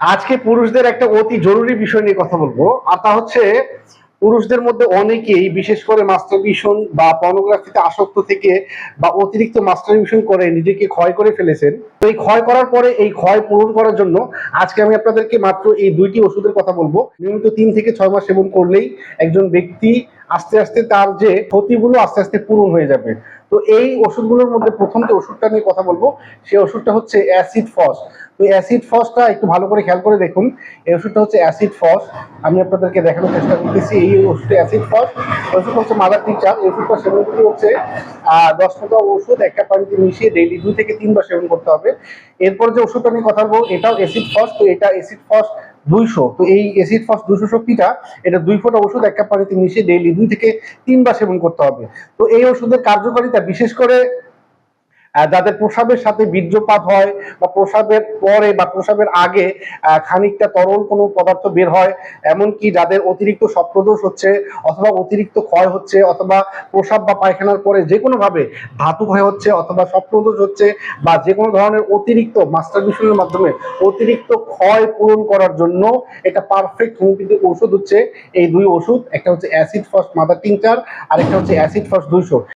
আজকে পুরুষদের একটা অতি জরুরি বিষয় নিয়ে কথা বলব, আর তা হচ্ছে পুরুষদের মধ্যে অনেকেই, বিশেষ করে মাস্টারবিশন বা পর্নোগ্রাফিতে আসক্ত থেকে বা অতিরিক্ত মাস্টারবিশন করে, নিজেকে ক্ষয় করে ফেলেছেন। তো এই ক্ষয় করার পরে, এই ক্ষয় পূরণ করার জন্য আজকে আমি আপনাদেরকে মাত্র এই দুইটি ওষুধের কথা বলব। নিয়মিত তিন থেকে ছয় মাস সেবন করলেই একজন ব্যক্তি আস্তে আস্তে তার যে ক্ষতিগুলো আস্তে আস্তে পূরণ হয়ে যাবে। তো এই ওষুধগুলোর মধ্যে প্রথম যে ওষুধটা নিয়ে কথা বলব সেই ওষুধটা হচ্ছে অ্যাসিড ফস। তো অ্যাসিড ফসটা একটু ভালো করে খেয়াল করে দেখুন। এই ওষুধটা হচ্ছে অ্যাসিড ফস। আমি আপনাদেরকে দেখানোর চেষ্টা করতেছি, এই ওষুধটা অ্যাসিড ফস। ওষুধ হচ্ছে মাদার টিচার। এই ওষুধটা সেবন করতে হচ্ছে দশ টাকা ওষুধ একটা পানিতে মিশিয়ে ডেইলি দুই থেকে তিনবার সেবন করতে হবে। এরপর যে ওষুধটা নিয়ে কথা বলব, এটাও অ্যাসিড ফস। তো এটা অ্যাসিড ফস দুইশো। তো এই অ্যাসিড ফস দুশো শক্তিটা, এটা দুই ফোটা ওষুধ এক কাপ পানিতে মিশিয়ে ডেইলি দুই থেকে তিনবার সেবন করতে হবে। তো এই ওষুধের কার্যকারিতা বিশেষ করে যাদের প্রসাবের সাথে বীর্যপাত হয় বা প্রসাবের পরে বা প্রসাবের আগে খানিকটা তরল কোনো পদার্থ বের হয়, এমনকি যাদের অতিরিক্ত স্বপ্নদোষ হচ্ছে অথবা অতিরিক্ত ক্ষয় হচ্ছে অথবা প্রসাব বা পায়খানার পরে যে কোনো ভাবে ধাতু ক্ষয় হচ্ছে অথবা স্বপ্নদোষ হচ্ছে বা যে কোনো ধরনের অতিরিক্ত মাস্টারবিশনের মাধ্যমে অতিরিক্ত ক্ষয় পূরণ করার জন্য এটা পারফেক্ট হোমিওপ্যাথি ওষুধ হচ্ছে। এই দুই ওষুধ, একটা হচ্ছে অ্যাসিড ফার্স্ট মাদার টিংচার আর একটা হচ্ছে অ্যাসিড ফার্স্ট দুইশো।